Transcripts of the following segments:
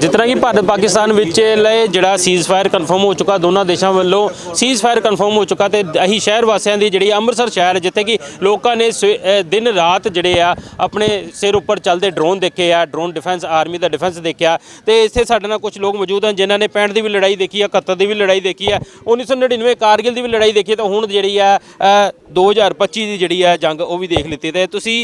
ਜਿਸ ਤਰ੍ਹਾਂ ਕਿ ਭਾਰਤ ਪਾਕਿਸਤਾਨ ਵਿੱਚ ਲਏ ਜਿਹੜਾ ਸੀਜ਼ਫਾਇਰ ਕਨਫਰਮ ਹੋ ਚੁੱਕਾ ਦੋਨਾਂ ਦੇਸ਼ਾਂ ਵੱਲੋਂ ਸੀਜ਼ਫਾਇਰ ਕਨਫਰਮ ਹੋ ਚੁੱਕਾ ਤੇ ਅਸੀਂ ਸ਼ਹਿਰ ਵਾਸੀਆਂ ਦੀ ਜਿਹੜੀ ਅੰਮ੍ਰਿਤਸਰ ਸ਼ਹਿਰ ਜਿੱਥੇ ਕਿ ਲੋਕਾਂ ਨੇ ਸਵੇ- ਦਿਨ ਰਾਤ ਜਿਹੜੇ ਆ ਆਪਣੇ ਸਿਰ ਉੱਪਰ ਚੱਲਦੇ ਡਰੋਨ ਦੇਖੇ ਆ ਡਰੋਨ ਡਿਫੈਂਸ ਆਰਮੀ ਦਾ ਡਿਫੈਂਸ ਦੇਖਿਆ ਤੇ ਇੱਥੇ ਸਾਡੇ ਨਾਲ ਕੁਝ ਲੋਕ ਮੌਜੂਦ ਹਨ ਜਿਨ੍ਹਾਂ ਨੇ 65 ਦੀ ਵੀ ਲੜਾਈ ਦੇਖੀ ਆ 71 ਦੀ ਵੀ ਲੜਾਈ ਦੇਖੀ ਆ 1999 ਕਾਰਗਿਲ ਦੀ ਵੀ ਲੜਾਈ ਦੇਖੀ ਤਾਂ ਹੁਣ ਜਿਹੜੀ ਆ ਅ, 2025 ਦੀ ਜਿਹੜੀ ਆ ਜੰਗ ਉਹ ਵੀ ਦੇਖ ਲਿੱਤੀ ਤੇ ਤੁਸੀਂ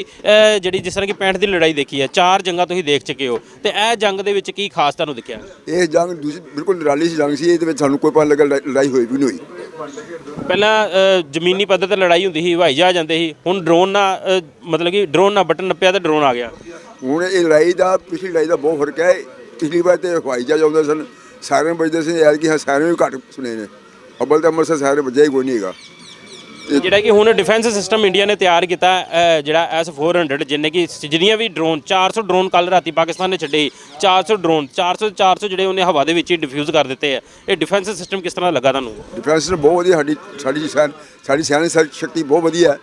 ਜਿਹੜੀ ਜਿਸ ਤਰ੍ਹਾਂ ਕਿ 65 ਦੀ ਲੜਾਈ ਦੇਖੀ ਆ ਚਾਰ ਜੰਗਾਂ ਤੁਸੀਂ ਦੇਖ ਚੁੱਕੇ ਹੋ ਤੇ ਇਹ ਜੰਗ ਦੇ ਵਿੱਚ ਕੀ ਖਾਸ ਤੁਹਾਨੂੰ ਦਿਖਿਆ। ਇਹ ਜੰਗ ਦੂਜੀ ਬਿਲਕੁਲ ਨਿਰਾਲੀ ਸੀ ਜੰਗ ਸੀ ਇਹਦੇ ਵਿੱਚ ਸਾਨੂੰ ਕੋਈ ਪਤਾ ਲੱਗਾ ਲੜਾਈ- ਲੜਾਈ ਹੋਈ ਵੀ ਨਹੀਂ ਹੋਈ। ਪਹਿਲਾਂ ਅ, ਜ਼ਮੀਨੀ ਪੱਧਰ ਤੇ ਲੜਾਈ ਹੁੰਦੀ ਸੀ ਹਵਾਈ ਜਹਾਜ਼ ਜਾਂਦੇ ਸੀ ਹੁਣ ਡਰੋਨ ਨਾਲ ਅ, ਮਤਲਬ ਕਿ ਡਰੋਨ ਨਾਲ ਬਟਨ ਨੱਪਿਆ ਤੇ ਡਰੋਨ ਆ ਗਿਆ। ਹੁਣ ਇਹ ਲੜਾਈ ਦਾ ਪਿਛਲੀ ਲੜਾਈ ਦਾ ਬਹੁਤ ਫ਼ਰਕ ਹੈ। ਪਿਛਲੀ ਵਾਰ ਤੇ ਹਵਾਈ ਜਹਾਜ਼ ਆਉਂਦੇ ਸਨ ਸਾਇਰਨ ਵੱਜਦੇ ਸੀ ਯਾਰ ਕਿ ਹਾਂ ਸਾਇਰਨ ਵੀ ਘੱਟ ਸੁਣੇ ਨੇ ਅਬਲ ਤਾਂ ਅੰਮ੍ਰਿਤਸਰ ਸਾਇਰਨ ਵੱਜਿਆ ਹੀ ਕੋਈ ਨਹੀਂ ਹੈਗਾ। ਜਿਹੜਾ ਕਿ ਹੁਣ ਡਿਫੈਂਸ ਸਿਸਟਮ ਇੰਡੀਆ ਨੇ ਤਿਆਰ ਕੀਤਾ ਅ, ਜਿਹੜਾ S400 ਜਿੰਨੇ ਕਿ ਜਿੰਨੀਆਂ ਵੀ ਡਰੋਨ 400 ਡਰੋਨ ਕੱਲ ਰਾਤੀ ਪਾਕਿਸਤਾਨ ਨੇ ਛੱਡੇ 400 ਡਰੋਨ 400 400 ਜਿਹੜੇ ਉਹਨੇ ਹਵਾ ਦੇ ਵਿੱਚ ਹੀ ਡਿਫਿਊਜ਼ ਕਰ ਦਿੱਤੇ ਆ। ਇਹ ਡਿਫੈਂਸ ਸਿਸਟਮ ਕਿਸ ਤਰ੍ਹਾਂ ਲੱਗਾ ਤੁਹਾਨੂੰ? ਡਿਫੈਂਸ ਸਿਸਟਮ ਬਹੁਤ ਵਧੀਆ ਸਾਡੀ ਸਾਡੀ ਸੈਨ ਸਾਡੀ ਸੈਨਿਕ ਸ਼ਕਤੀ ਬਹੁਤ ਵਧੀਆ। ਹੈ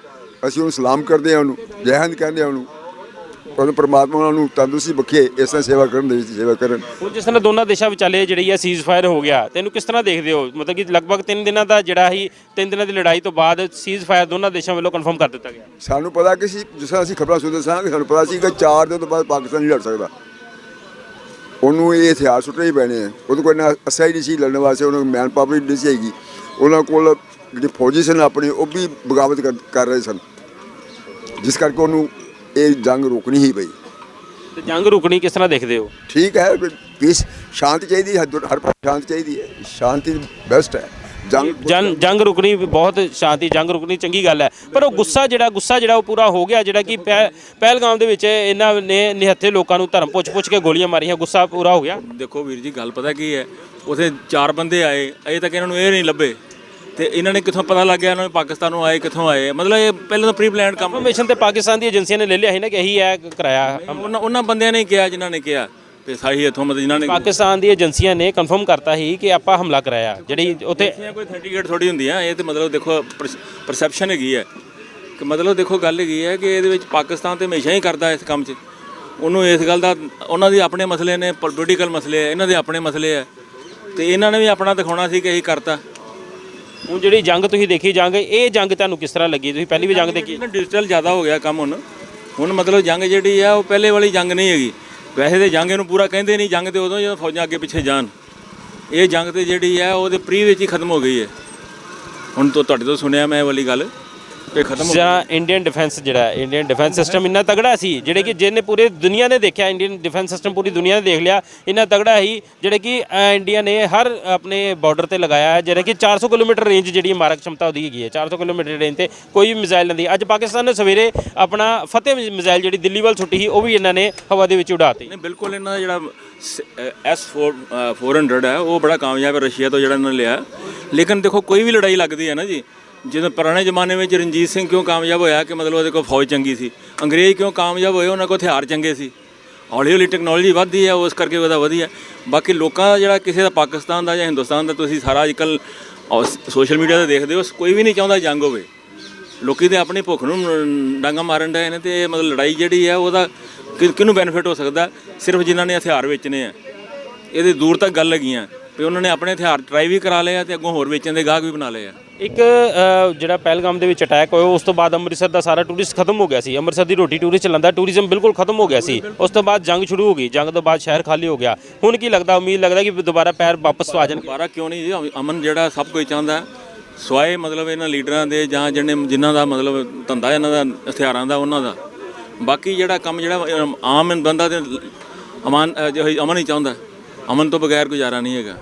ਅਸੀਂ ਉਹਨੂੰ ਸਲਾਮ ਕਰਦੇ ਹਾਂ ਉਹਨੂੰ ਜੈ ਹਿੰਦ ਕਹਿੰਦੇ ਹਾਂ ਉਹਨੂੰ। ਉਹ ਪਰਮਾਤਮਾ ਉਹਨਾਂ ਨੂੰ ਤੰਦਰੁਸਤੀ ਬਖਸ਼ੇ ਇਸ ਤਰ੍ਹਾਂ ਸੇਵਾ ਕਰਨ ਦੇ ਵਿੱਚ ਸੇਵਾ ਕਰਨ। ਹੁਣ ਜਿਸ ਤਰ੍ਹਾਂ ਦੋਨਾਂ ਦੇਸ਼ਾਂ ਵਿਚਾਲੇ ਜਿਹੜੀ ਆ ਸੀਜ਼ਫਾਇਰ ਹੋ ਗਿਆ ਤੈਨੂੰ ਕਿਸ ਤਰ੍ਹਾਂ ਦੇਖਦੇ ਹੋ? ਮਤਲਬ ਕਿ ਲਗਭਗ 3 ਦਿਨਾਂ ਦਾ ਜਿਹੜਾ ਹੀ 3 ਦਿਨਾਂ ਦੀ ਲੜਾਈ ਤੋਂ ਬਾਅਦ ਸੀਜ਼ਫਾਇਰ ਦੋਨਾਂ ਦੇਸ਼ਾਂ ਵੱਲੋਂ ਕਨਫਰਮ ਕਰ ਦਿੱਤਾ ਗਿਆ। ਸਾਨੂੰ ਪਤਾ ਕਿ ਸੀ ਜਿਸ ਤਰ੍ਹਾਂ ਅਸੀਂ ਖਬਰਾਂ ਸੁਣਦੇ ਸਾਂ ਕਿ ਸਾਨੂੰ ਪਤਾ ਸੀ ਕਿ 4 ਦਿਨ ਤੋਂ ਬਾਅਦ ਪਾਕਿਸਤਾਨ ਨਹੀਂ ਲੜ ਸਕਦਾ। ਉਹਨੂੰ ਇਹ ਹਥਿਆਰ ਸੁੱਟਣੇ ਹੀ ਪੈਣੇ ਆ। ਉਹਦੇ ਕੋਲ ਨਾ ਅਸਾ ਹੀ ਨਹੀਂ ਸੀ ਲੜਨ ਵਾਸਤੇ ਉਹਨੂੰ ਮੈਨ ਪਾਵਰ ਨਹੀਂ ਸੀ ਹੈਗੀ। ਉਹਨਾਂ ਕੋਲ ਜਿਹੜੇ ਫੌਜੀ ਸਨ ਆਪਣੇ ਉਹ ਵੀ ਬਗਾਵਤ ਕਰ ਰਹੇ ਸਨ। ਜਿਸ ਕਰਕੇ ਉਹਨੂੰ ਇਹ ਜੰਗ ਰੋਕਣੀ ਹੀ ਪਈ ਤੇ ਜੰਗ ਰੁਕਣੀ ਕਿਸ ਤਰ੍ਹਾਂ ਦੇਖਦੇ ਹੋ? ਠੀਕ ਹੈ ਪੀਸ ਸ਼ਾਂਤੀ ਚਾਹੀਦੀ ਹੈ ਹਰ ਪਾਸੇ ਸ਼ਾਂਤੀ ਚਾਹੀਦੀ ਹੈ। ਸ਼ਾਂਤੀ ਬੈਸਟ ਹੈ। ਜੰਗ ਜੰਗ ਜੰਗ ਰੁਕਣੀ ਬਹੁਤ ਸ਼ਾਂਤੀ ਜੰਗ ਰੁਕਣੀ ਚੰਗੀ ਗੱਲ ਹੈ। ਪਰ ਉਹ ਗੁੱਸਾ ਜਿਹੜਾ ਗੁੱਸਾ ਜਿਹੜਾ ਉਹ ਪੂਰਾ ਹੋ ਗਿਆ ਜਿਹੜਾ ਕਿ ਪਹਿ- ਪਹਿਲਗਾਮ ਦੇ ਵਿੱਚ ਇਹਨਾਂ ਨੇ ਨਿਹੱਥੇ ਲੋਕਾਂ ਨੂੰ ਧਰਮ ਪੁੱਛ ਪੁੱਛ ਕੇ ਗੋਲੀਆਂ ਮਾਰੀਆਂ ਗੁੱਸਾ ਪੂਰਾ ਹੋ ਗਿਆ। ਦੇਖੋ ਵੀਰ ਜੀ ਗੱਲ ਪਤਾ ਕੀ ਹੈ? ਉਥੇ ਚਾਰ ਬੰਦੇ ਆਏ ਅਜੇ ਤੱਕ ਇਹਨਾਂ ਨੂੰ ਇਹ ਨਹੀਂ ਲੱਭੇ। ਤੇ ਇਹਨਾਂ ਨੇ ਕਿੱਥੋਂ ਪਤਾ ਲੱਗ ਗਿਆ ਇਹਨਾਂ ਨੂੰ ਪਾਕਿਸਤਾਨ ਨੂੰ ਆਏ ਕਿੱਥੋਂ ਆਏ? ਮਤਲਬ ਇਹ ਪਹਿਲਾਂ ਤਾਂ ਪ੍ਰੀ ਪਲਾਨਡ ਕੰਮ ਇਨਫੋਰਮੇਸ਼ਨ ਤੇ ਪਾਕਿਸਤਾਨ ਦੀ ਏਜੰਸੀਆਂ ਨੇ ਲੈ ਲਿਆ ਸੀ ਨਾ ਕਿ ਇਹੀ ਹੈ ਕਰਾਇਆ। ਉਹਨਾਂ ਉਹਨਾਂ ਬੰਦਿਆਂ ਨੇ ਕਿਹਾ ਜਿਨ੍ਹਾਂ ਨੇ ਕਿਹਾ ਵੀ ਸਾਹੀ ਇੱਥੋਂ ਮਤਲਬ ਜਿਨ੍ਹਾਂ ਨੇ ਪਾਕਿਸਤਾਨ ਦੀ ਏਜੰਸੀਆਂ ਨੇ ਕਨਫਰਮ ਕਰਤਾ ਸੀ ਕਿ ਆਪਾਂ ਹਮਲਾ ਕਰਾਇਆ। ਜਿਹੜੀ ਉੱਥੇ ਕੋਈ ਸਰਟੀਫਿਕੇਟ ਥੋੜੀ ਹੁੰਦੀ ਆ ਇਹ ਤੇ ਮਤਲਬ ਦੇਖੋ ਪਰਸੈਪਸ਼ਨ ਹੈਗੀ ਹੈ। ਕਿ ਮਤਲਬ ਦੇਖੋ ਗੱਲ ਹੈਗੀ ਹੈ ਕਿ ਇਹਦੇ ਵਿੱਚ ਪਾਕਿਸਤਾਨ ਤੇ ਹਮੇਸ਼ਾ ਹੀ ਕਰਦਾ ਇਸ ਕੰਮ 'ਚ। ਉਹਨੂੰ ਇਸ ਗੱਲ ਦਾ ਉਹਨਾਂ ਦੇ ਆਪਣੇ ਮਸਲੇ ਨੇ ਪੋਲੀਟੀਕਲ ਮਸਲੇ ਇਹਨਾਂ ਦੇ ਆਪਣੇ ਮਸਲੇ ਆ ਤੇ ਇਹਨਾਂ ਨੇ ਵੀ ਆਪਣਾ ਦਿਖਾਉਣਾ ਸੀ ਕਿ ਅਸੀਂ ਕਰਤਾ। ਹੁਣ ਜਿਹੜੀ ਜੰਗ ਤੁਸੀਂ ਦੇਖੀ ਜੰਗ, ਇਹ ਜੰਗ ਤੁਹਾਨੂੰ ਕਿਸ ਤਰ੍ਹਾਂ ਲੱਗੀ? ਤੁਸੀਂ ਪਹਿਲੀ ਵੀ ਜੰਗ ਦੇਖੀ? ਡਿਜੀਟਲ ਜ਼ਿਆਦਾ ਹੋ ਗਿਆ ਕੰਮ ਹੁਣ। ਹੁਣ ਮਤਲਬ ਜੰਗ ਜਿਹੜੀ ਆ, ਉਹ ਪਹਿਲੇ ਵਾਲੀ ਜੰਗ ਨਹੀਂ ਹੈਗੀ। ਵੈਸੇ ਤੇ ਜੰਗ ਇਹਨੂੰ ਪੂਰਾ ਕਹਿੰਦੇ ਨਹੀਂ, ਜੰਗ ਤੇ ਉਦੋਂ ਜਦੋਂ ਫੌਜਾਂ ਅੱਗੇ ਪਿੱਛੇ ਜਾਣ। ਇਹ ਜੰਗ ਤੇ ਜਿਹੜੀ ਆ, ਉਹਦੇ ਪ੍ਰੀ ਵਿੱਚ ਹੀ ਖਤਮ ਹੋ ਗਈ ਹੈ। ਹੁਣ ਤੋਂ ਤੁਹਾਡੇ ਤੋਂ ਸੁਣਿਆ ਮੈਂ ਇਹ ਵਾਲੀ ਗੱਲ। ਤੇ ਖਤਮ ਜਿਹੜਾ ਇੰਡੀਅਨ ਡਿਫੈਂਸ ਜਿਹੜਾ ਇੰਡੀਅਨ ਡਿਫੈਂਸ ਸਿਸਟਮ ਇੰਨਾ ਤਗੜਾ ਸੀ ਜਿਹੜੇ ਕਿ ਜਿਹਨੇ ਪੂਰੇ ਦੁਨੀਆ ਨੇ ਦੇਖਿਆ ਇੰਡੀਅਨ ਡਿਫੈਂਸ ਸਿਸਟਮ ਪੂਰੀ ਦੁਨੀਆ ਨੇ ਦੇਖ ਲਿਆ ਇੰਨਾ ਤਗੜਾ ਹੀ ਜਿਹੜੇ ਕਿ ਇੰਡੀਆ ਨੇ ਹਰ ਆਪਣੇ ਬਾਰਡਰ ਤੇ ਲਗਾਇਆ ਹੈ ਜਿਹੜਾ ਕਿ 400 ਕਿਲੋਮੀਟਰ ਰੇਂਜ ਜਿਹੜੀ ਮਾਰਕ ਸ਼ਮਤਾ ਉਹਦੀ ਹੈਗੀ ਹੈ 400 ਕਿਲੋਮੀਟਰ ਰੇਂਜ ਤੇ ਕੋਈ ਵੀ ਮਿਜ਼ਾਈਲ ਨਹੀਂ ਅੱਜ ਪਾਕਿਸਤਾਨ ਨੇ ਸਵੇਰੇ ਆਪਣਾ ਫਤਿਹ ਮਿਜ਼ਾਈਲ ਜਿਹੜੀ ਦਿੱਲੀ ਵੱਲ ਛੁੱਟੀ ਸੀ ਉਹ ਵੀ ਇਹਨਾਂ ਨੇ ਹਵਾ ਦੇ ਵਿੱਚ ਉਡਾਤੀ। ਨਹੀਂ ਬਿਲਕੁਲ ਇਹਨਾਂ ਦਾ ਜਿਹੜਾ S400 ਹੈ ਉਹ ਬੜਾ ਕਾਮਯਾਬ ਹੈ ਰਸ਼ੀਆ ਤੋਂ ਜਿਹੜਾ ਇਹਨਾਂ ਨੇ ਲਿਆ। ਲੇਕਿਨ ਦੇਖੋ ਕੋਈ ਵੀ ਲੜਾਈ ਲੱਗਦੀ ਹੈ ਨਾ ਜੀ ਜਦੋਂ ਪੁਰਾਣੇ ਜ਼ਮਾਨੇ ਵਿੱਚ ਰਣਜੀਤ ਸਿੰਘ ਕਿਉਂ ਕਾਮਯਾਬ ਹੋਇਆ ਕਿ ਮਤਲਬ ਉਹਦੇ ਕੋਲ ਫੌਜ ਚੰਗੀ ਸੀ? ਅੰਗਰੇਜ਼ ਕਿਉਂ ਕਾਮਯਾਬ ਹੋਏ, ਉਹਨਾਂ ਕੋਲ ਹਥਿਆਰ ਚੰਗੇ ਸੀ? ਹੌਲੀ ਹੌਲੀ ਟੈਕਨੋਲੋਜੀ ਵੱਧਦੀ ਹੈ, ਉਸ ਕਰਕੇ ਉਹਦਾ ਵਧੀਆ। ਬਾਕੀ ਲੋਕਾਂ ਦਾ ਜਿਹੜਾ ਕਿਸੇ ਦਾ ਪਾਕਿਸਤਾਨ ਦਾ ਜਾਂ ਹਿੰਦੁਸਤਾਨ ਦਾ, ਤੁਸੀਂ ਸਾਰਾ ਅੱਜਕੱਲ ਸੋਸ਼ਲ ਮੀਡੀਆ ਤੇ ਦੇਖਦੇ ਹੋ ਕੋਈ ਵੀ ਨਹੀਂ ਚਾਹੁੰਦਾ ਜੰਗ ਹੋਵੇ। ਲੋਕੀ ਤੇ ਆਪਣੀ ਭੁੱਖ ਨੂੰ ਡਾਂਗਾ ਮਾਰਨ ਡਏ ਨੇ ਤੇ ਇਹ ਮਤਲਬ ਲੜਾਈ ਜਿਹੜੀ ਹੈ, ਉਹਦਾ ਕਿ- ਕਿਹਨੂੰ ਬੈਨੀਫਿਟ ਹੋ ਸਕਦਾ? ਸਿਰਫ ਜਿਨ੍ਹਾਂ ਨੇ ਹਥਿਆਰ ਵੇਚਣੇ ਆ। ਇਹਦੇ ਦੂਰ ਤੱਕ ਗੱਲ ਹੈਗੀਆਂ। ਵੀ ਉਹਨਾਂ ਨੇ ਆਪਣੇ ਹਥਿਆਰ ਟਰਾਈ ਵੀ ਕਰਾ ਲਏ ਆ ਤੇ ਅੱਗੋਂ ਹੋਰ ਵੇਚਣ ਦੇ ਗਾਹਕ ਵੀ ਬਣਾ ਲਏ ਆ। ਇੱਕ ਅ, ਜਿਹੜਾ ਪਹਿਲਗਾਮ ਦੇ ਵਿੱਚ ਅਟੈਕ ਹੋਇਆ ਉਸ ਤੋਂ ਬਾਅਦ ਅੰਮ੍ਰਿਤਸਰ ਦਾ ਸਾਰਾ ਟੂਰਿਸਟ ਖਤਮ ਹੋ ਗਿਆ ਸੀ। ਅੰਮ੍ਰਿਤਸਰ ਦੀ ਰੋਟੀ ਟੂਰਿਸਟ ਚਲਾਉਂਦਾ ਟੂਰਿਜ਼ਮ ਬਿਲਕੁਲ ਖਤਮ ਹੋ ਗਿਆ ਸੀ। ਉਸ ਤੋਂ ਬਾਅਦ ਜੰਗ ਸ਼ੁਰੂ ਹੋ ਗਈ। ਜੰਗ ਤੋਂ ਬਾਅਦ ਸ਼ਹਿਰ ਖਾਲੀ ਹੋ ਗਿਆ। ਹੁਣ ਕੀ ਲੱਗਦਾ ਉਮੀਦ ਲੱਗਦਾ ਕਿ ਦੁਬਾਰਾ ਪੈਰ ਵਾਪਸ ਆ ਜਾਣ ਦੁਬਾਰਾ ਕਿਉਂ ਨਹੀਂ ਜੀ? ਅਮਨ ਜਿਹੜਾ ਸਭ ਕੁਝ ਚਾਹੁੰਦਾ ਹੈ, ਸਵਾਏ ਮਤਲਬ ਇਹਨਾਂ ਲੀਡਰਾਂ ਦੇ ਜਾਂ ਜਿਹੜੇ ਜਿਨ੍ਹਾਂ ਦਾ ਮਤਲਬ ਧੰਦਾ ਇਹਨਾਂ ਦਾ ਹਥਿਆਰਾਂ ਦਾ ਉਹਨਾਂ ਦਾ। ਬਾਕੀ ਜਿਹੜਾ ਕੰਮ ਜਿਹੜਾ ਆਮ ਬੰਦਾ ਤੇ ਅਮਨ ਅ, ਜੋ ਅਮਨ ਹੀ ਚਾਹੁੰਦਾ। ਅਮਨ ਤੋਂ ਬਗੈਰ ਗੁਜ਼ਾਰਾ ਨਹੀਂ ਹੈਗਾ।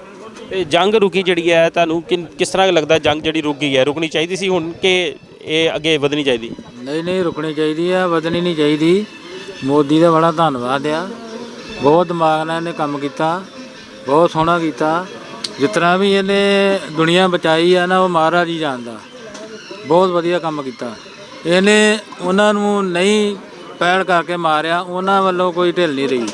ਤੇ ਜੰਗ ਰੁਕੀ ਜਿਹੜੀ ਹੈ, ਤੁਹਾਨੂੰ ਕਿਨ- ਕਿਸ ਤਰ੍ਹਾਂ ਲੱਗਦਾ ਜੰਗ ਜਿਹੜੀ ਰੁਕ ਗਈ ਹੈ? ਰੁਕਣੀ ਚਾਹੀਦੀ ਸੀ ਹੁਣ ਕਿ ਇਹ ਅੱਗੇ ਵਧਣੀ ਚਾਹੀਦੀ? ਨਹੀਂ ਨਹੀਂ, ਰੁਕਣੀ ਚਾਹੀਦੀ ਆ ਵਧਣੀ ਨਹੀਂ ਚਾਹੀਦੀ। ਮੋਦੀ ਦਾ ਬੜਾ ਧੰਨਵਾਦ ਆ। ਬਹੁਤ ਦਿਮਾਗ ਨਾਲ ਇਹਨੇ ਕੰਮ ਕੀਤਾ, ਬਹੁਤ ਸੋਹਣਾ ਕੀਤਾ। ਜਿਸ ਤਰ੍ਹਾਂ ਵੀ ਇਹਨੇ ਦੁਨੀਆ ਬਚਾਈ ਆ ਨਾ, ਉਹ ਮਹਾਰਾਜ ਹੀ ਜਾਣਦਾ। ਬਹੁਤ ਵਧੀਆ ਕੰਮ ਕੀਤਾ। ਇਹਨੇ ਉਹਨਾਂ ਨੂੰ ਨਹੀਂ ਪੈੜ ਕਰਕੇ ਮਾਰਿਆ, ਉਹਨਾਂ ਵੱਲੋਂ ਕੋਈ ਢਿੱਲ ਨਹੀਂ ਰਹੀ।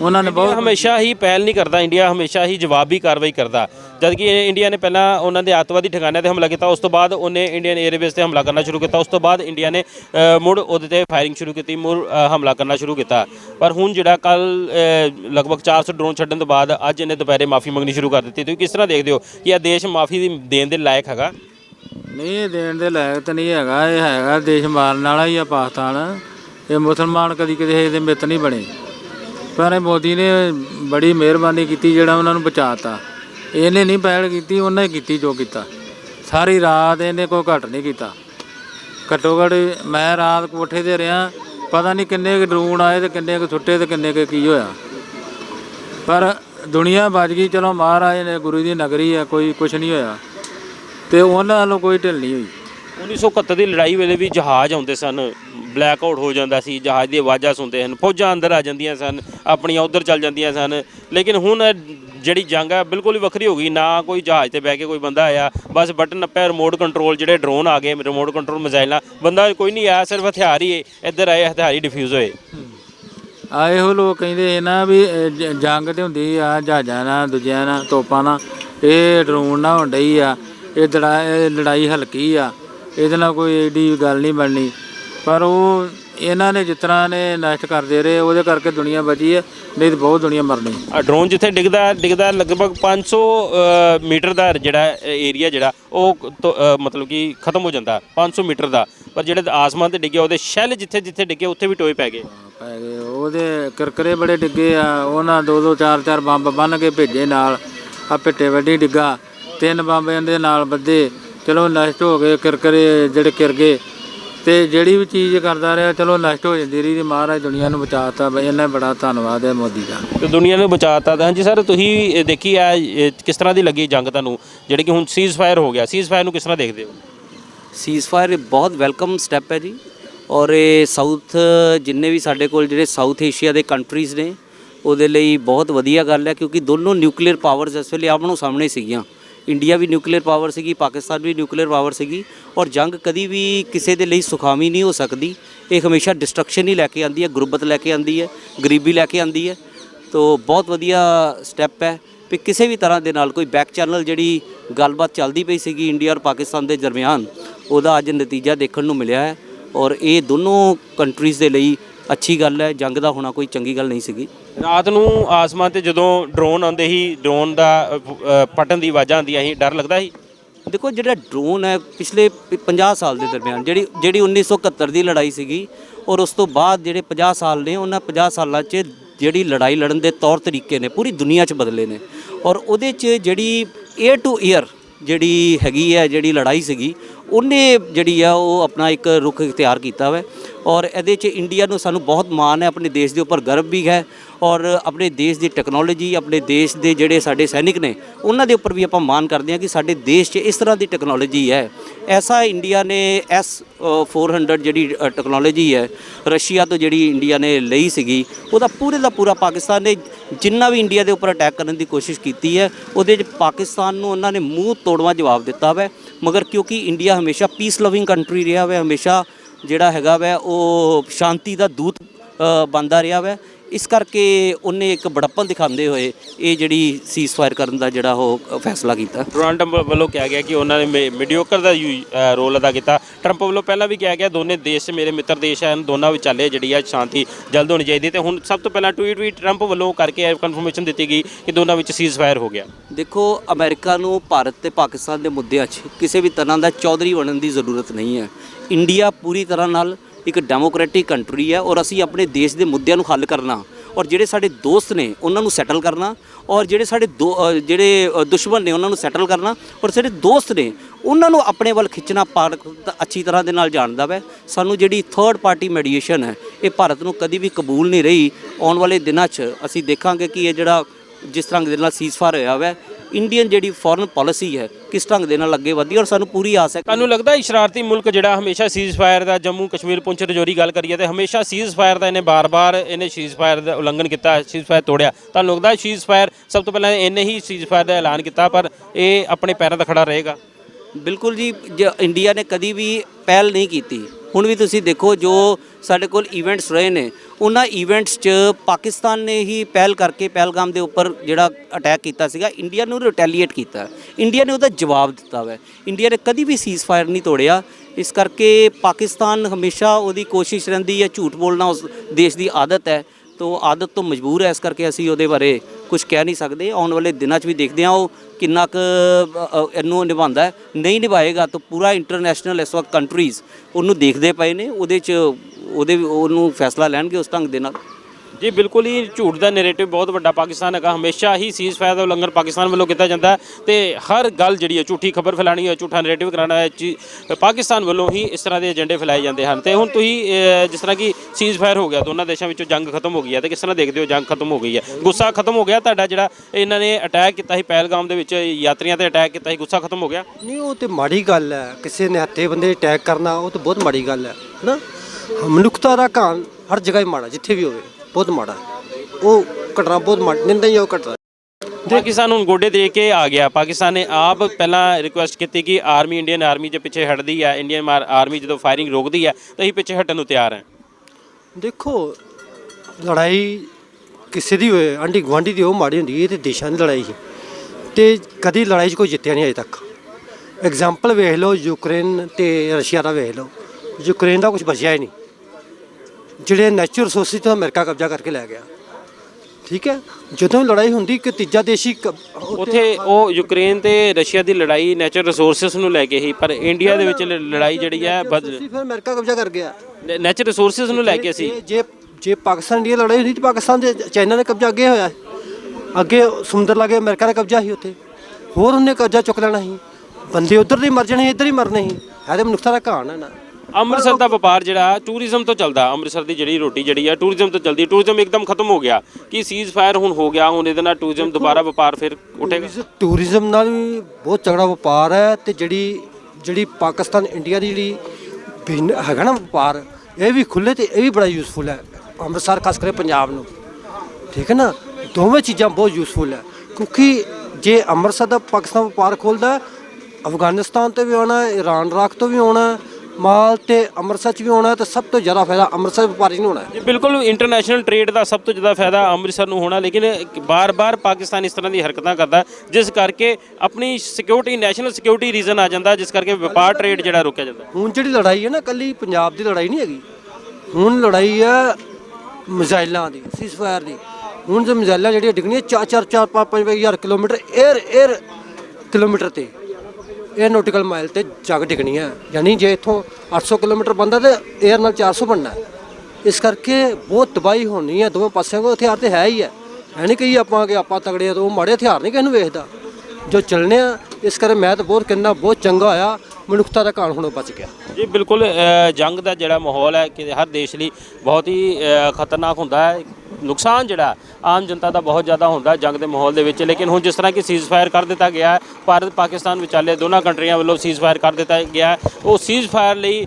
ਉਹਨਾਂ ਨੇ ਬਹੁਤ ਹਮੇਸ਼ਾ ਹੀ ਪਹਿਲ ਨਹੀਂ ਕਰਦਾ ਇੰਡੀਆ ਹਮੇਸ਼ਾ ਹੀ ਜਵਾਬੀ ਕਾਰਵਾਈ ਕਰਦਾ। ਜਦ ਕਿ ਇਹ ਇੰਡੀਆ ਨੇ ਪਹਿਲਾਂ ਉਹਨਾਂ ਦੇ ਅੱਤਵਾਦੀ ਠਿਕਾਣਿਆਂ ਤੇ ਹਮਲਾ ਕੀਤਾ ਉਸ ਤੋਂ ਬਾਅਦ ਉਹਨੇ ਇੰਡੀਅਨ 에ਅਰਬੇਸ ਤੇ ਹਮਲਾ ਕਰਨਾ ਸ਼ੁਰੂ ਕੀਤਾ ਉਸ ਤੋਂ ਬਾਅਦ ਇੰਡੀਆ ਨੇ ਮੁੜ ਉਹਦੇ ਤੇ ਫਾਇਰਿੰਗ ਸ਼ੁਰੂ ਕੀਤੀ ਮੁੜ ਹਮਲਾ ਕਰਨਾ ਸ਼ੁਰੂ ਕੀਤਾ। ਪਰ ਹੁਣ ਜਿਹੜਾ ਕੱਲ ਲਗਭਗ 400 ਡਰੋਨ ਛੱਡਣ ਤੋਂ ਬਾਅਦ ਅੱਜ ਇਹਨੇ ਦੁਪਹਿਰੇ ਮਾਫੀ ਮੰਗਣੀ ਸ਼ੁਰੂ ਕਰ ਦਿੱਤੀ। ਤੁਸੀਂ ਕਿਸ ਤਰ੍ਹਾਂ ਦੇਖਦੇ ਹੋ ਕਿ ਇਹ ਦੇਸ਼ ਮਾਫੀ ਦੇਣ ਦੇ ਲਾਇਕ ਹੈਗਾ? ਨਹੀਂ ਇਹ ਦੇਣ ਦੇ ਲਾਇਕ ਤਾਂ ਨਹੀਂ ਹੈਗਾ ਇਹ ਹੈਗਾ ਦੇਸ਼ ਮਾਰਨ ਵਾਲਾ ਹੀ ਆ ਪਾਕਿਸਤਾਨ। ਇਹ ਮੁਸਲਮਾਨ ਕਦੀ ਕਿਸੇ ਦੇ ਮਿੱਤ ਨਹੀਂ ਬਣੇ। ਪਰ ਇਹ ਮੋਦੀ ਨੇ ਬੜੀ ਮਿਹਰਬਾਨੀ ਕੀਤੀ ਜਿਹੜਾ ਉਹਨਾਂ ਨੂੰ ਬਚਾਤਾ। ਇਹਨੇ ਨਹੀਂ ਪਹਿਲ ਕੀਤੀ, ਉਹਨੇ ਕੀਤੀ ਜੋ ਕੀਤਾ। ਸਾਰੀ ਰਾਤ ਇਹਨੇ ਕੋਈ ਘਟ ਨਹੀਂ ਕੀਤਾ। ਘੱਟੋ ਘੱਟ ਮੈਂ ਰਾਤ ਕੋਠੇ ਤੇ ਰਿਹਾ, ਪਤਾ ਨਹੀਂ ਕਿੰਨੇ ਕੁ ਡਰੋਨ ਆਏ ਤੇ ਕਿੰਨੇ ਕੁ ਸੁੱਟੇ ਤੇ ਕਿੰਨੇ ਕੁ ਕੀ ਹੋਇਆ। ਪਰ ਦੁਨੀਆ ਬਚ ਗਈ, ਚਲੋ ਮਹਾਰਾਜ ਨੇ ਗੁਰੂ ਦੀ ਨਗਰੀ ਹੈ ਕੋਈ ਕੁਝ ਨਹੀਂ ਹੋਇਆ। ਤੇ ਉਹਨਾਂ ਵੱਲੋਂ ਕੋਈ ਢਿੱਲ ਨਹੀਂ ਹੋਈ। 1971 ਦੀ ਲੜਾਈ ਵੇਲੇ ਵੀ ਜਹਾਜ਼ ਆਉਂਦੇ ਸਨ ਬਲੈਕ ਆਊਟ ਹੋ ਜਾਂਦਾ ਸੀ, ਜਹਾਜ਼ ਦੀ ਆਵਾਜ਼ਾਂ ਸੁਣਦੇ ਹਨ, ਫੌਜਾਂ ਅੰਦਰ ਆ ਜਾਂਦੀਆਂ ਸਨ, ਆਪਣੀਆਂ ਉਧਰ ਚੱਲ ਜਾਂਦੀਆਂ ਸਨ, ਲੇਕਿਨ ਹੁਣ ਜਿਹੜੀ ਜੰਗ ਹੈ ਬਿਲਕੁਲ ਹੀ ਵੱਖਰੀ ਹੋ ਗਈ, ਨਾ ਕੋਈ ਜਹਾਜ਼ ਤੇ ਬਹਿ ਕੇ ਕੋਈ ਬੰਦਾ ਆਇਆ, ਬਸ ਬਟਨ ਨੱਪਿਆ ਰਿਮੋਟ ਕੰਟਰੋਲ ਜਿਹੜੇ ਡਰੋਨ ਆ ਗਏ ਰਿਮੋਟ ਕੰਟਰੋਲ ਮਿਜ਼ਾਈਲਾਂ, ਬੰਦਾ ਕੋਈ ਨਹੀਂ ਆਇਆ, ਸਿਰਫ ਹਥਿਆਰ ਹੀ ਇੱਧਰ ਆਏ, ਹਥਿਆਰ ਹੀ ਡਿਫਿਊਜ਼ ਹੋਏ। ਆਏ ਇਹੋ ਲੋਕ ਕਹਿੰਦੇ ਇਹ ਨਾ ਵੀ ਜੰਗ ਤੇ ਹੁੰਦੀ ਆ, ਜਹਾਜ਼ਾਂ ਨਾਲ, ਦੂਜਿਆਂ ਨਾਲ, ਤੋਪਾਂ ਨਾਲ, ਇਹ ਡਰੋਨ ਨਾਲ ਹੋਣ ਡਈ ਆ ਇਹ ਲੜਾਈ ਹਲਕੀ ਆ। ਇਹਦੇ ਨਾਲ ਕੋਈ ਏਡੀ ਗੱਲ ਨਹੀਂ ਬਣਨੀ। ਪਰ ਉਹ ਇਹਨਾਂ ਨੇ ਜਿਸ ਤਰ੍ਹਾਂ ਨੇ ਨਸ਼ਟ ਕਰਦੇ ਰਹੇ ਉਹਦੇ ਕਰਕੇ ਦੁਨੀਆ ਬਚੀ ਹੈ ਨਹੀਂ ਤਾਂ ਬਹੁਤ ਦੁਨੀਆ ਮਰਨੀ। ਆ ਡਰੋਨ ਜਿੱਥੇ ਡਿੱਗਦਾ ਡਿੱਗਦਾ ਲਗਭਗ 500 ਅ, ਮੀਟਰ ਦਾ ਜਿਹੜਾ ਏਰੀਆ ਜਿਹੜਾ ਉਹ ਤੋਂ, ਅ, ਮਤਲਬ ਕਿ ਖਤਮ ਹੋ ਜਾਂਦਾ 500 ਮੀਟਰ ਦਾ। ਪਰ ਜਿਹੜੇ ਆਸਮਾਨ ਤੇ ਡਿੱਗੇ ਉਹਦੇ ਸ਼ੈਲ ਜਿੱਥੇ ਜਿੱਥੇ ਡਿੱਗੇ ਉੱਥੇ ਵੀ ਟੋਏ ਪੈ ਗਏ। ਪੈ ਗਏ। ਉਹਦੇ ਕਰਕਰੇ ਬੜੇ ਡਿੱਗੇ ਆ ਉਹਨਾਂ ਦੋ ਦੋ ਚਾਰ ਚਾਰ ਬੰਬ ਬੰਨ ਕੇ ਭੇਜੇ ਨਾਲ। ਆ ਪਿੱਟੇ ਵੱਡੀ ਡਿੱਗਾ ਤਿੰਨ ਬੰਬ ਇਹਦੇ ਨਾਲ ਬੱਧੇ ਚਲੋ ਨਸ਼ਟ ਹੋ ਗਏ ਕਰਕਰੇ ਜਿਹੜੇ ਕਿਰ ਗਏ ਤੇ ਜਿਹੜੀ ਵੀ ਚੀਜ਼ ਕਰਦਾ ਰਿਹਾ ਚਲੋ ਨਸ਼ਟ ਹੋ ਜਾਂਦੀ ਰਹੀ ਤੇ ਮਹਾਰਾਜ ਦੁਨੀਆ ਨੂੰ ਬਚਾਤਾ। ਬਈ ਇਹਨਾਂ ਬੜਾ ਧੰਨਵਾਦ ਹੈ ਮੋਦੀ ਦਾ। ਤੇ ਦੁਨੀਆ ਨੂੰ ਬਚਾਤਾ ਤਾਂ। ਹਾਂਜੀ ਸਰ ਤੁਸੀਂ ਇਹ ਦੇਖੀ ਆ ਇਹ ਕਿਸ ਤਰ੍ਹਾਂ ਦੀ ਲੱਗੀ ਜੰਗ ਤੁਹਾਨੂੰ? ਜਿਹੜੀ ਕਿ ਹੁਣ ਸੀਜ਼ ਫਾਇਰ ਹੋ ਗਿਆ। ਸੀਜ਼ ਫਾਇਰ ਨੂੰ ਕਿਸ ਤਰ੍ਹਾਂ ਦੇਖਦੇ ਹੋ? ਸੀਜ਼ਫਾਇਰ ਬਹੁਤ ਵੈਲਕਮ ਸਟੈਪ ਹੈ ਜੀ। ਔਰ ਇਹ ਸਾਊਥ ਜਿੰਨੇ ਵੀ ਸਾਡੇ ਕੋਲ ਜਿਹੜੇ ਸਾਊਥ ਏਸ਼ੀਆ ਦੇ ਕੰਟਰੀਜ਼ ਨੇ ਉਹਦੇ ਲਈ ਬਹੁਤ ਵਧੀਆ ਗੱਲ ਹੈ ਕਿਉਂਕਿ ਦੋਨੋਂ ਨਿਊਕਲੀਅਰ ਪਾਵਰਸ ਇਸ ਵੇਲੇ ਆਮਣੋ ਸਾਹਮਣੇ ਸੀਗੀਆਂ। ਇੰਡੀਆ ਵੀ ਨਿਊਕਲੀਅਰ ਪਾਵਰ ਸੀਗੀ, ਪਾਕਿਸਤਾਨ ਵੀ ਨਿਊਕਲੀਅਰ ਪਾਵਰ ਸੀਗੀ ਔਰ ਜੰਗ ਕਦੀ ਵੀ ਕਿਸੇ ਦੇ ਲਈ ਸੁਖਾਵੀ ਨਹੀਂ ਹੋ ਸਕਦੀ। ਇਹ ਹਮੇਸ਼ਾ ਡਿਸਟਰਕਸ਼ਨ ਹੀ ਲੈ ਕੇ ਆਂਦੀ ਹੈ, ਗੁਰਬਤ ਲੈ ਕੇ ਆਂਦੀ ਹੈ, ਗਰੀਬੀ ਲੈ ਕੇ ਆਂਦੀ ਹੈ। ਤੋ ਬਹੁਤ ਵਧੀਆ ਸਟੈਪ ਹੈ ਵੀ ਕਿਸੇ ਵੀ ਤਰ੍ਹਾਂ ਦੇ ਨਾਲ ਕੋਈ ਬੈਕ ਚੈਨਲ ਜਿਹੜੀ ਗੱਲਬਾਤ ਚੱਲਦੀ ਪਈ ਸੀਗੀ ਇੰਡੀਆ ਔਰ ਪਾਕਿਸਤਾਨ ਦੇ ਦਰਮਿਆਨ, ਉਹਦਾ ਅੱਜ ਨਤੀਜਾ ਦੇਖਣ ਨੂੰ ਮਿਲਿਆ ਹੈ। ਔਰ ਇਹ ਦੋਨੋਂ ਕੰਟਰੀਜ਼ ਦੇ ਲਈ ਅੱਛੀ ਗੱਲ ਹੈ, ਜੰਗ ਦਾ ਹੋਣਾ ਕੋਈ ਚੰਗੀ ਗੱਲ ਨਹੀਂ ਸੀਗੀ। ਰਾਤ ਨੂੰ ਆਸਮਾਨ ਤੇ ਜਦੋਂ ਡਰੋਨ ਆਉਂਦੇ ਸੀ ਡਰੋਨ ਦਾ ਅ, ਅ, ਦੀ ਆਵਾਜ਼ਾਂ ਆਉਂਦੀਆਂ ਸੀ ਡਰ ਲੱਗਦਾ ਸੀ? ਦੇਖੋ ਜਿਹੜਾ ਡਰੋਨ ਹੈ ਪਿਛਲੇ ਪ- 50 ਸਾਲ ਦੇ ਦਰਮਿਆਨ ਜਿਹੜੀ ਜਿਹੜੀ 1971 ਦੀ ਲੜਾਈ ਸੀਗੀ ਔਰ ਉਸ ਤੋਂ ਬਾਅਦ ਜਿਹੜੇ 50 ਸਾਲ ਨੇ ਉਹਨਾਂ 50 ਸਾਲਾਂ 'ਚ ਜਿਹੜੀ ਲੜਾਈ ਲੜਨ ਦੇ ਤੌਰ ਤਰੀਕੇ ਨੇ ਪੂਰੀ ਦੁਨੀਆ 'ਚ ਬਦਲੇ ਨੇ। ਔਰ ਉਹਦੇ 'ਚ ਜਿਹੜੀ ਏਅਰ ਟੂ ਏਅਰ ਜਿਹੜੀ ਹੈਗੀ ਹੈ ਜਿਹੜੀ ਲੜਾਈ ਸੀਗੀ ਉਹਨੇ ਜਿਹੜੀ ਆ ਉਹ ਆਪਣਾ ਇੱਕ ਰੁਖ ਇਖਤਿਆਰ ਕੀਤਾ ਵਾ। ਔਰ ਇਹਦੇ 'ਚ ਇੰਡੀਆ ਨੂੰ ਸਾਨੂੰ ਬਹੁਤ ਮਾਣ ਹੈ ਆਪਣੇ ਦੇਸ਼ ਦੇ ਉੱਪਰ ਗਰਵ ਵੀ ਹੈ ਔਰ ਆਪਣੇ ਦੇਸ਼ ਦੀ ਟੈਕਨੋਲੋਜੀ ਆਪਣੇ ਦੇਸ਼ ਦੇ ਜਿਹੜੇ ਸਾਡੇ ਸੈਨਿਕ ਨੇ ਉਹਨਾਂ ਦੇ ਉੱਪਰ ਵੀ ਆਪਾਂ ਮਾਣ ਕਰਦੇ ਹਾਂ ਕਿ ਸਾਡੇ ਦੇਸ਼ 'ਚ ਇਸ ਤਰ੍ਹਾਂ ਦੀ ਟੈਕਨੋਲੋਜੀ ਹੈ। ਐਸਾ ਇੰਡੀਆ ਨੇ ਐਸ 400 ਜਿਹੜੀ ਟੈਕਨੋਲੋਜੀ ਹੈ ਰਸ਼ੀਆ ਤੋਂ ਜਿਹੜੀ ਇੰਡੀਆ ਨੇ ਲਈ ਸੀਗੀ ਉਹਦਾ ਪੂਰੇ ਦਾ ਪੂਰਾ ਪਾਕਿਸਤਾਨ ਨੇ ਜਿੰਨਾ ਵੀ ਇੰਡੀਆ ਦੇ ਉੱਪਰ ਅਟੈਕ ਕਰਨ ਦੀ ਕੋਸ਼ਿਸ਼ ਕੀਤੀ ਹੈ ਉਹਦੇ 'ਚ ਪਾਕਿਸਤਾਨ ਨੂੰ ਉਹਨਾਂ ਨੇ ਮੂੰਹ ਤੋੜਵਾ ਜਵਾਬ ਦਿੱਤਾ ਵੈ। ਮਗਰ ਕਿਉਂਕਿ ਇੰਡੀਆ ਹਮੇਸ਼ਾ ਪੀਸ ਲਵਿੰਗ ਕੰਟਰੀ ਰਿਹਾ ਵੈ ਹਮੇਸ਼ਾ ਜਿਹੜਾ ਹੈਗਾ ਵੈ ਉਹ ਸ਼ਾਂਤੀ ਦਾ ਦੂਤ ਅ, ਬਣਦਾ ਰਿਹਾ ਵੈ। ਇਸ ਕਰਕੇ ਉਹਨੇ ਇੱਕ ਬੜੱਪਨ ਦਿਖਾਉਂਦੇ ਹੋਏ ਇਹ ਜਿਹੜੀ ਸੀਜ਼ਫਾਇਰ ਕਰਨ ਦਾ ਜਿਹੜਾ ਉਹ ਫੈਸਲਾ ਕੀਤਾ। ਡੋਨਾਲਡ ਟਰੰਪ ਵੱਲੋਂ ਕਿਹਾ ਗਿਆ ਕਿ ਉਹਨਾਂ ਨੇ ਮੀਡੀਓਕਰ ਦਾ ਰੋਲ ਅਦਾ ਕੀਤਾ। ਟਰੰਪ ਵੱਲੋਂ ਪਹਿਲਾਂ ਵੀ ਕਿਹਾ ਗਿਆ ਦੋਨੇ ਦੇਸ਼ ਮੇਰੇ ਮਿੱਤਰ ਦੇਸ਼ ਹਨ ਦੋਨਾਂ ਵਿਚਾਲੇ ਜਿਹੜੀ ਆ ਸ਼ਾਂਤੀ ਜਲਦ ਹੋਣੀ ਚਾਹੀਦੀ ਤੇ ਹੁਣ ਸਭ ਤੋਂ ਪਹਿਲਾਂ ਟਵੀਟ ਵੀ ਟਰੰਪ ਵੱਲੋਂ ਕਰਕੇ ਕਨਫਰਮੇਸ਼ਨ ਦਿੱਤੀ ਗਈ ਕਿ ਦੋਨਾਂ ਵਿੱਚ ਸੀਜ਼ ਫਾਇਰ ਹੋ ਗਿਆ। ਦੇਖੋ ਅਮਰੀਕਾ ਨੂੰ ਭਾਰਤ ਤੇ ਪਾਕਿਸਤਾਨ ਦੇ ਮੁੱਦਿਆਂ 'ਚ ਕਿਸੇ ਵੀ ਤਰ੍ਹਾਂ ਦਾ ਚੌਧਰੀ ਬਣਨ ਦੀ ਜ਼ਰੂਰਤ ਨਹੀਂ ਹੈ। ਇੰਡੀਆ ਪੂਰੀ ਤਰ੍ਹਾਂ ਨਾਲ ਇੱਕ ਡੈਮੋਕ੍ਰੈਟਿਕ ਕੰਟਰੀ ਹੈ ਔਰ ਅਸੀਂ ਆਪਣੇ ਦੇਸ਼ ਦੇ ਮੁੱਦਿਆਂ ਨੂੰ ਹੱਲ ਕਰਨਾ ਔਰ ਜਿਹੜੇ ਸਾਡੇ ਦੋਸਤ ਨੇ ਉਹਨਾਂ ਨੂੰ ਸੈਟਲ ਕਰਨਾ ਔਰ ਜਿਹੜੇ ਸਾਡੇ ਦੋ ਜਿਹੜੇ ਦੁਸ਼ਮਣ ਨੇ ਉਹਨਾਂ ਨੂੰ ਸੈਟਲ ਕਰਨਾ ਔਰ ਸਾਡੇ ਦੋਸਤ ਨੇ ਉਹਨਾਂ ਨੂੰ ਆਪਣੇ ਵੱਲ ਖਿੱਚਣਾ ਭਾਰਤ ਅੱਛੀ ਤਰ੍ਹਾਂ ਦੇ ਨਾਲ ਜਾਣਦਾ ਵੈ। ਸਾਨੂੰ ਜਿਹੜੀ ਥਰਡ ਪਾਰਟੀ ਮੈਡੀਏਸ਼ਨ ਹੈ, ਇਹ ਭਾਰਤ ਨੂੰ ਕਦੀ ਵੀ ਕਬੂਲ ਨਹੀਂ ਰਹੀ। ਆਉਣ ਵਾਲੇ ਦਿਨਾਂ 'ਚ ਅਸੀਂ ਦੇਖਾਂਗੇ ਕਿ ਇਹ ਜਿਹੜਾ ਜਿਸ ਤਰ੍ਹਾਂ ਦੇ ਨਾਲ ਸੀਜ਼ਫਾਇਰ ਹੋਇਆ ਹੋਇਆ ਇੰਡੀਅਨ ਜਿਹੜੀ ਫੋਰਨ ਪਾਲਿਸੀ ਹੈ ਕਿਸ ਢੰਗ ਦੇ ਨਾਲ ਅੱਗੇ ਵਧੀ ਔਰ ਸਾਨੂੰ ਪੂਰੀ ਆਸ ਹੈ ਤੁਹਾਨੂੰ ਲੱਗਦਾ ਹੈ ਸ਼ਰਾਰਤੀ ਮੁਲਕ ਜਿਹੜਾ ਹਮੇਸ਼ਾ ਸੀਜ਼ ਫਾਇਰ ਦਾ ਜੰਮੂ ਕਸ਼ਮੀਰ ਪੁੰਛ ਰਜੌਰੀ ਗੱਲ ਕਰੀਏ ਤੇ ਹਮੇਸ਼ਾ ਸੀਜ਼ ਫਾਇਰ ਦਾ ਇਹਨੇ ਬਾਰ-ਬਾਰ ਇਹਨੇ ਸੀਜ਼ ਫਾਇਰ ਦਾ ਉਲੰਘਣ ਕੀਤਾ ਸੀਜ਼ ਫਾਇਰ ਤੋੜਿਆ। ਤੁਹਾਨੂੰ ਲੱਗਦਾ ਸੀਜ਼ ਫਾਇਰ ਸਭ ਤੋਂ ਪਹਿਲਾਂ ਇਹਨੇ ਹੀ ਸੀਜ਼ ਫਾਇਰ ਦਾ ਐਲਾਨ ਕੀਤਾ ਪਰ ਇਹ ਆਪਣੇ ਪੈਰਾਂ ਤੇ ਖੜਾ ਰਹੇਗਾ? ਬਿਲਕੁਲ ਜੀ ਜ- ਇੰਡੀਆ ਨੇ ਕਦੀ ਵੀ ਪਹਿਲ ਨਹੀਂ ਕੀਤੀ। ਹੁਣ ਵੀ ਤੁਸੀਂ ਦੇਖੋ ਜੋ ਸਾਡੇ ਕੋਲ ਇਵੈਂਟਸ ਰਹੇ ਨੇ ਉਹਨਾਂ ਇਵੈਂਟਸ 'ਚ ਪਾਕਿਸਤਾਨ ਨੇ ਹੀ ਪਹਿਲ ਕਰਕੇ ਪਹਿਲਗਾਮ ਦੇ ਉੱਪਰ ਜਿਹੜਾ ਅਟੈਕ ਕੀਤਾ ਸੀਗਾ ਇੰਡੀਆ ਨੂੰ ਰਿਟੈਲੀਏਟ ਕੀਤਾ। ਇੰਡੀਆ ਨੇ ਉਹਦਾ ਜਵਾਬ ਦਿੱਤਾ ਵੈ ਇੰਡੀਆ ਨੇ ਕਦੀ ਵੀ ਸੀਜ਼ਫਾਇਰ ਨਹੀਂ ਤੋੜਿਆ। ਇਸ ਕਰਕੇ ਪਾਕਿਸਤਾਨ ਹਮੇਸ਼ਾ ਉਹਦੀ ਕੋਸ਼ਿਸ਼ ਰਹਿੰਦੀ ਹੈ ਝੂਠ ਬੋਲਣਾ ਉਸ ਦੇਸ਼ ਦੀ ਆਦਤ ਹੈ। ਤੋ ਆਦਤ ਤੋਂ ਮਜਬੂਰ ਹੈ ਇਸ ਕਰਕੇ ਅਸੀਂ ਉਹਦੇ ਬਾਰੇ ਕੁਝ ਕਹਿ ਨਹੀਂ ਸਕਦੇ। ਆਉਣ ਵਾਲੇ ਦਿਨਾਂ 'ਚ ਵੀ ਦੇਖਦੇ ਹਾਂ ਉਹ ਕਿੰਨਾ ਕੁ ਅ, ਅ, ਇਹਨੂੰ ਨਿਭਾਉਂਦਾ ਹੈ। ਨਹੀਂ ਨਿਭਾਏਗਾ ਤਾਂ ਪੂਰਾ ਇੰਟਰਨੈਸ਼ਨਲ ਇਸ ਵਕਤ ਕੰਟਰੀਜ਼ ਉਹਨੂੰ ਦੇਖਦੇ ਪਏ ਨੇ। ਉਹਦੇ 'ਚ ਉਹਦੇ ਉਹਨੂੰ ਫੈਸਲਾ ਲੈਣਗੇ ਉਸ ਢੰਗ ਦੇ ਨਾਲ? ਜੀ ਬਿਲਕੁਲ ਹੀ ਝੂਠ ਦਾ ਨੈਰੇਟਿਵ ਬਹੁਤ ਵੱਡਾ ਪਾਕਿਸਤਾਨ ਹੈਗਾ। ਹਮੇਸ਼ਾ ਹੀ ਸੀਜ਼ਫਾਇਰ ਦਾ ਉਲੰਘਣ ਪਾਕਿਸਤਾਨ ਵੱਲੋਂ ਕੀਤਾ ਜਾਂਦਾ ਹੈ ਤੇ ਹਰ ਗੱਲ ਜਿਹੜੀ ਹੈ ਝੂਠੀ ਖਬਰ ਫੈਲਾਣੀ ਹੈ ਝੂਠਾ ਨੈਰੇਟਿਵ ਕਰਾਉਣਾ ਹੈ ਚੀ- ਪਾਕਿਸਤਾਨ ਵੱਲੋਂ ਹੀ ਇਸ ਤਰ੍ਹਾਂ ਦੇ ਏਜੰਡੇ ਫੈਲਾਏ ਜਾਂਦੇ ਹਨ। ਤੇ ਹੁਣ ਤੁਸੀਂ ਜਿਸ ਤਰ੍ਹਾਂ ਕਿ ਸੀਜ਼ਫਾਇਰ ਹੋ ਗਿਆ ਦੋਨਾਂ ਦੇਸ਼ਾਂ ਵਿੱਚੋਂ ਜੰਗ ਖਤਮ ਹੋ ਗਈ ਹੈ ਤੇ ਕਿਸ ਤਰ੍ਹਾਂ ਦੇਖਦੇ ਹੋ ਜੰਗ ਖਤਮ ਹੋ ਗਈ ਹੈ? ਗੁੱਸਾ ਖਤਮ ਹੋ ਗਿਆ ਤੁਹਾਡਾ ਜਿਹੜਾ ਇਹਨਾਂ ਨੇ ਅਟੈਕ ਕੀਤਾ ਸੀ ਪਹਿਲਗਾਮ ਦੇ ਵਿੱਚ ਯਾਤਰੀਆਂ ਤੇ ਅਟੈਕ ਕੀਤਾ ਸੀ ਗੁੱਸਾ ਖਤਮ ਹੋ ਗਿਆ? ਨਹੀਂ ਉਹ ਤੇ ਮਾੜੀ ਗੱਲ ਹੈ। ਕਿਸੇ ਨੇ ਹੱਥੇ ਬੰਦੇ ਅਟੈਕ ਕਰਨਾ ਉਹ ਤਾਂ ਬਹੁਤ ਮਾੜੀ ਗੱਲ ਹੈ ਨਾ ਮਨੁੱਖਤਾ ਦਾ ਘਾਣ ਹਰ ਜਗ੍ਹਾ ਹੀ ਮਾੜਾ ਜਿੱਥੇ ਵੀ ਹੋਵੇ ਬਹੁਤ ਮਾੜਾ। ਉਹ ਘਟਨਾ ਬਹੁਤ ਮਾੜੀ ਨਿੰਦਾ ਹੀ ਉਹ ਘਟਨਾ। ਪਾਕਿਸਤਾਨ ਹੁਣ ਗੋਡੇ ਦੇ ਕੇ ਆ ਗਿਆ। ਪਾਕਿਸਤਾਨ ਨੇ ਆਪ ਪਹਿਲਾਂ ਰਿਕੁਐਸਟ ਕੀਤੀ ਕਿ ਆਰਮੀ ਇੰਡੀਅਨ ਆਰਮੀ ਜੇ ਪਿੱਛੇ ਹਟਦੀ ਹੈ ਇੰਡੀਅਨ ਆਰਮੀ ਜਦੋਂ ਫਾਇਰਿੰਗ ਰੋਕਦੀ ਹੈ ਤਾਂ ਅਸੀਂ ਪਿੱਛੇ ਹਟਣ ਨੂੰ ਤਿਆਰ ਹਾਂ ਦੇਖੋ ਲੜਾਈ ਕਿਸੇ ਦੀ ਹੋਏ ਆਂਢੀ ਗੁਆਂਢੀ ਦੀ ਉਹ ਮਾੜੀ ਹੁੰਦੀ ਹੈ ਤੇ ਦੇਸ਼ਾਂ ਦੀ ਲੜਾਈ ਹੈ। ਤੇ ਕਦੀ ਲੜਾਈ 'ਚ ਕੋਈ ਜਿੱਤਿਆ ਨਹੀਂ ਅਜੇ ਤੱਕ। ਐਗਜ਼ਾਮਪਲ ਵੇਖ ਲਓ ਯੂਕਰੇਨ ਤੇ ਰਸ਼ੀਆ ਦਾ ਵੇਖ ਲਓ। ਯੂਕਰੇਨ ਦਾ ਕੁਝ ਬਚਿਆ ਹੀ ਨਹੀਂ। ਜਿਹੜੇ ਨੈਚੁਰਲ ਰਿਸੋਰਸਿਸ ਤੋਂ ਅਮਰੀਕਾ ਕਬਜ਼ਾ ਕਰਕੇ ਲੈ ਗਿਆ। ਠੀਕ ਹੈ? ਜਦੋਂ ਲੜਾਈ ਹੁੰਦੀ ਕਿ ਤੀਜਾ ਦੇਸ਼ੀ ਉੱਥੇ ਉਹ ਯੂਕਰੇਨ ਤੇ ਰਸ਼ੀਆ ਦੀ ਲੜਾਈ ਨੈਚੁਰਲ ਰਿਸੋਰਸਸ ਨੂੰ ਲੈ ਕੇ ਹੀ ਪਰ ਇੰਡੀਆ ਦੇ ਵਿੱਚ ਲੜਾਈ ਜਿਹੜੀ ਹੈ ਫਿਰ ਅਮਰੀਕਾ ਕਬਜ਼ਾ ਕਰ ਗਿਆ। ਨੈਚੁਰਲ ਰਿਸੋਰਸਸ ਨੂੰ ਲੈ ਕੇ ਸੀ। ਜੇ- ਜੇ ਪਾਕਿਸਤਾਨ ਦੀ ਲੜਾਈ ਹੁੰਦੀ ਤਾਂ ਪਾਕਿਸਤਾਨ ਦੇ ਚਾਈਨਾ ਨੇ ਕਬਜ਼ਾ ਅੱਗੇ ਹੋਇਆ। ਅੱਗੇ ਸਮੁੰਦਰ ਲਾਗੇ ਅਮਰੀਕਾ ਦਾ ਕਬਜ਼ਾ ਸੀ ਉੱਥੇ। ਹੋਰ ਉਹਨੇ ਕਬਜ਼ਾ ਚੁੱਕ ਲੈਣਾ ਸੀ। ਬੰਦੇ ਉਧਰ ਦੇ ਮਰ ਜਾਣੇ ਇੱਧਰ ਹੀ ਮਰਨੇ ਸੀ। ਇਹ ਤੇ ਮਨੁੱਖਤਾ ਦਾ ਘਾਣ ਹੈ ਨਾ। ਅੰਮ੍ਰਿਤਸਰ ਦਾ ਵਪਾਰ ਜਿਹੜਾ ਟੂਰਿਜ਼ਮ ਤੋਂ ਚੱਲਦਾ ਅੰਮ੍ਰਿਤਸਰ ਦੀ ਜਿਹੜੀ ਰੋਟੀ ਜਿਹੜੀ ਹੈ ਟੂਰਿਜ਼ਮ ਤੋਂ ਚੱਲਦੀ ਟੂਰਿਜ਼ਮ ਇੱਕਦਮ ਖਤਮ ਹੋ ਗਿਆ। ਕੀ ਸੀਜ਼ ਫਾਇਰ ਹੁਣ ਹੋ ਗਿਆ? ਹੁਣ ਇਹਦੇ ਨਾਲ ਟੂਰਿਜ਼ਮ ਦੁਬਾਰਾ ਵਪਾਰ ਫਿਰ ਉੱਠੇਗਾ? ਟੂਰਿਜ਼ਮ ਨਾਲ ਵੀ ਬਹੁਤ ਤਗੜਾ ਵਪਾਰ ਹੈ ਤੇ ਜਿਹੜੀ ਜਿਹੜੀ ਪਾਕਿਸਤਾਨ ਇੰਡੀਆ ਦੀ ਜਿਹੜੀ ਹੈਗਾ ਨਾ ਵਪਾਰ ਇਹ ਵੀ ਖੁੱਲੇ ਤੇ ਇਹ ਵੀ ਬੜਾ ਯੂਸਫੁਲ ਹੈ ਅੰਮ੍ਰਿਤਸਰ ਖਾਸ ਕਰਕੇ ਪੰਜਾਬ ਨੂੰ। ਠੀਕ ਹੈ ਨਾ? ਦੋਵੇਂ ਚੀਜ਼ਾਂ ਬਹੁਤ ਯੂਸਫੁਲ ਹੈ। ਕਿਉਂਕਿ ਜੇ ਅੰਮ੍ਰਿਤਸਰ ਦਾ ਪਾਕਿਸਤਾਨ ਵਪਾਰ ਖੋਲਦਾ ਅਫਗਾਨਿਸਤਾਨ ਤੇ ਵੀ ਆਉਣਾ ਈਰਾਨ ਰਾਖ ਤੋਂ ਵੀ ਆਉਣਾ ਮਾਲ ਤੇ ਅੰਮ੍ਰਿਤਸਰ ਚ ਵੀ ਆਉਣਾ ਹੈ ਤੇ ਸਭ ਤੋਂ ਜ਼ਿਆਦਾ ਫਾਇਦਾ ਅੰਮ੍ਰਿਤਸਰ ਵਪਾਰੀ ਨੂੰ ਹੋਣਾ ਹੈ। ਜੀ ਬਿਲਕੁਲ ਇੰਟਰਨੈਸ਼ਨਲ ਟ੍ਰੇਡ ਦਾ ਸਭ ਤੋਂ ਜ਼ਿਆਦਾ ਫਾਇਦਾ ਅੰਮ੍ਰਿਤਸਰ ਨੂੰ ਹੋਣਾ ਲੇਕਿਨ ਬਾਰ-ਬਾਰ ਪਾਕਿਸਤਾਨ ਇਸ ਤਰ੍ਹਾਂ ਦੀ ਹਰਕਤਾਂ ਕਰਦਾ ਜਿਸ ਕਰਕੇ ਆਪਣੀ ਸਿਕਿਉਰਿਟੀ ਨੈਸ਼ਨਲ ਸਿਕਿਉਰਿਟੀ ਰੀਜ਼ਨ ਆ ਜਾਂਦਾ ਜਿਸ ਕਰਕੇ ਵਪਾਰ ਟ੍ਰੇਡ ਜਿਹੜਾ ਰੋਕਿਆ ਜਾਂਦਾ ਹੁਣ ਜਿਹੜੀ ਲੜਾਈ ਹੈ ਨਾ ਕੱਲੀ ਪੰਜਾਬ ਦੀ ਲੜਾਈ ਨਹੀਂ ਹੈਗੀ। ਹੁਣ ਲੜਾਈ ਹੈ ਮਿਜ਼ਾਈਲਾਂ ਦੀ ਸੀਜ਼ਫਾਇਰ ਦੀ। ਹੁਣ ਜੇ ਮਿਜ਼ਾਈਲਾਂ ਜਿਹੜੀਆਂ ਡਿੱਗਣੀਆਂ 4 4 4 5 5 ਹਜ਼ਾਰ ਕਿਲੋਮੀਟਰ 에ਅਰ 에ਅਰ ਕਿਲੋਮੀਟਰ ਤੇ। ਇਹ ਨੋਟੀਕਲ ਮਾਈਲ ਤੇ ਜਗ ਹੈ ਯਾਨੀ ਜੇ ਇਥੋਂ 800 ਕਿਲੋਮੀਟਰ ਬੰਦਾ ਤੇ 에ਅਰ ਨਾਲ 400 ਬਣਨਾ ਹੈ। ਇਸ ਕਰਕੇ ਬਹੁਤ ਤਬਾਹੀ ਹੋਣੀ ਹੈ ਦੋਵੇਂ ਪਾਸਿਆਂ ਕੋਲ ਹਥਿਆਰ ਤੇ ਹੈ ਹੀ ਹੈ ਹੈ ਨਹੀਂ ਕਹੀ ਆਪਾਂ ਕਿ ਆਪਾਂ ਤਗੜੇ ਆ ਤਾਂ ਉਹ ਮਾੜੇ ਹਥਿਆਰ ਨਹੀਂ ਕਿਸੇ ਨੂੰ ਵੇਖਦਾ। ਜੋ ਚੱਲਣੇ ਆ, ਇਸ ਕਰਕੇ ਮੈਂ ਤਾਂ ਬਹੁਤ ਕਹਿੰਦਾ, ਬਹੁਤ ਚੰਗਾ ਹੋਇਆ, ਮਨੁੱਖਤਾ ਦਾ ਕਾਣ ਹੁਣੋਂ ਬਚ ਗਿਆ। ਜੀ, ਬਿਲਕੁਲ ਜੰਗ ਦਾ ਜਿਹੜਾ ਮਾਹੌਲ ਹੈ, ਕਿ ਹਰ ਦੇਸ਼ ਲਈ ਬਹੁਤ ਹੀ ਖਤਰਨਾਕ ਹੁੰਦਾ ਹੈ। ਨੁਕਸਾਨ ਜਿਹੜਾ ਆਮ ਜਨਤਾ ਦਾ ਬਹੁਤ ਜ਼ਿਆਦਾ ਹੁੰਦਾ ਜੰਗ ਦੇ ਮਾਹੌਲ ਦੇ ਵਿੱਚ। ਲੇਕਿਨ ਹੁਣ ਜਿਸ ਤਰ੍ਹਾਂ ਕਿ ਸੀਜ਼ਫਾਇਰ ਕਰ ਦਿੱਤਾ ਗਿਆ ਹੈ, ਭਾਰਤ ਪਾਕਿਸਤਾਨ ਵਿਚਾਲੇ ਦੋਨਾਂ ਕੰਟਰੀਆਂ ਵੱਲੋਂ ਸੀਜ਼ਫਾਇਰ ਕਰ ਦਿੱਤਾ ਗਿਆ ਹੈ। ਉਹ ਸੀਜ਼ਫਾਇਰ ਲਈ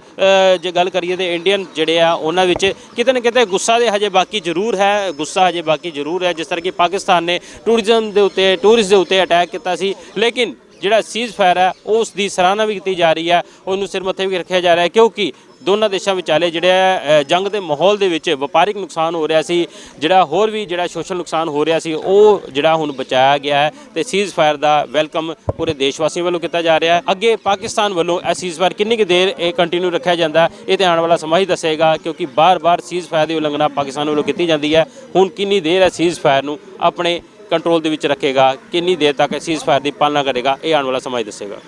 ਜੇ ਗੱਲ ਕਰੀਏ ਤੇ ਇੰਡੀਅਨ ਜਿਹੜੇ ਆ, ਉਹਨਾਂ ਵਿੱਚ ਕਿਤੇ ਨਾ ਕਿਤੇ ਗੁੱਸਾ ਦੇ ਹਜੇ ਬਾਕੀ ਜ਼ਰੂਰ ਹੈ, ਗੁੱਸਾ ਹਜੇ ਬਾਕੀ ਜ਼ਰੂਰ ਹੈ, ਜਿਸ ਤਰ੍ਹਾਂ ਕਿ ਪਾਕਿਸਤਾਨ ਨੇ ਟੂਰਿਜ਼ਮ ਦੇ ਉੱਤੇ ਟੂਰਿਸਟ ਦੇ ਉੱਤੇ ਅਟੈਕ ਕੀਤਾ ਸੀ। ਲੇਕਿਨ ਜਿਹੜਾ ਸੀਜ਼ ਫਾਇਰ ਹੈ, ਉਸ ਦੀ ਸਰਾਹਨਾ ਵੀ ਕੀਤੀ ਜਾ ਰਹੀ ਹੈ। ਉਹਨੂੰ ਸਿਰ ਮੱਥੇ ਵੀ ਰੱਖਿਆ ਜਾ ਰਿਹਾ ਹੈ, ਕਿਉਂਕਿ ਦੋਨਾਂ ਦੇਸ਼ਾਂ ਵਿਚਾਲੇ ਜਿਹੜੇ ਜੰਗ ਦੇ ਮਾਹੌਲ ਦੇ ਵਿੱਚ ਵਪਾਰਿਕ ਨੁਕਸਾਨ ਹੋ ਰਿਹਾ ਸੀ, ਜਿਹੜਾ ਹੋਰ ਵੀ ਜਿਹੜਾ ਸੋਸ਼ਲ ਨੁਕਸਾਨ ਹੋ ਰਿਹਾ ਸੀ, ਉਹ ਜਿਹੜਾ ਹੁਣ ਬਚਾਇਆ ਗਿਆ ਹੈ ਤੇ ਸੀਜ਼ ਫਾਇਰ ਦਾ ਵੈਲਕਮ ਪੂਰੇ ਦੇਸ਼ ਵਾਸੀਆਂ ਵੱਲੋਂ ਕੀਤਾ ਜਾ ਰਿਹਾ ਹੈ। ਅੱਗੇ ਪਾਕਿਸਤਾਨ ਵੱਲੋਂ ਇਹ ਸੀਜ਼ ਫਾਇਰ ਕਿੰਨੀ ਕੁ ਦੇਰ ਇਹ ਕੰਟੀਨਿਊ ਰੱਖਿਆ ਜਾਂਦਾ, ਇਹ ਤੇ ਆਉਣ ਵਾਲਾ ਸਮਾਂ ਹੀ ਦੱਸੇਗਾ, ਕਿਉਂਕਿ ਬਾਰ-ਬਾਰ ਸੀਜ਼ ਫਾਇਰ ਦੀ ਉਲੰਘਣਾ ਪਾਕਿਸਤਾਨ ਵੱਲੋਂ ਕੀਤੀ ਜਾਂਦੀ ਹੈ। ਹੁਣ ਕਿੰਨੀ ਦੇਰ ਹੈ ਸੀਜ਼ ਫਾਇਰ ਨੂੰ ਆਪਣੇ ਕੰਟਰੋਲ ਦੇ ਵਿੱਚ ਰੱਖੇਗਾ, ਕਿੰਨੀ ਦੇਰ ਤੱਕ ਸੀਜ਼ ਫਾਇਰ ਦੀ ਪਾਲਣਾ ਕਰੇਗਾ, ਇਹ ਆਉਣ ਵਾਲਾ ਸਮਾਂ ਹੀ ਦੱਸੇਗਾ।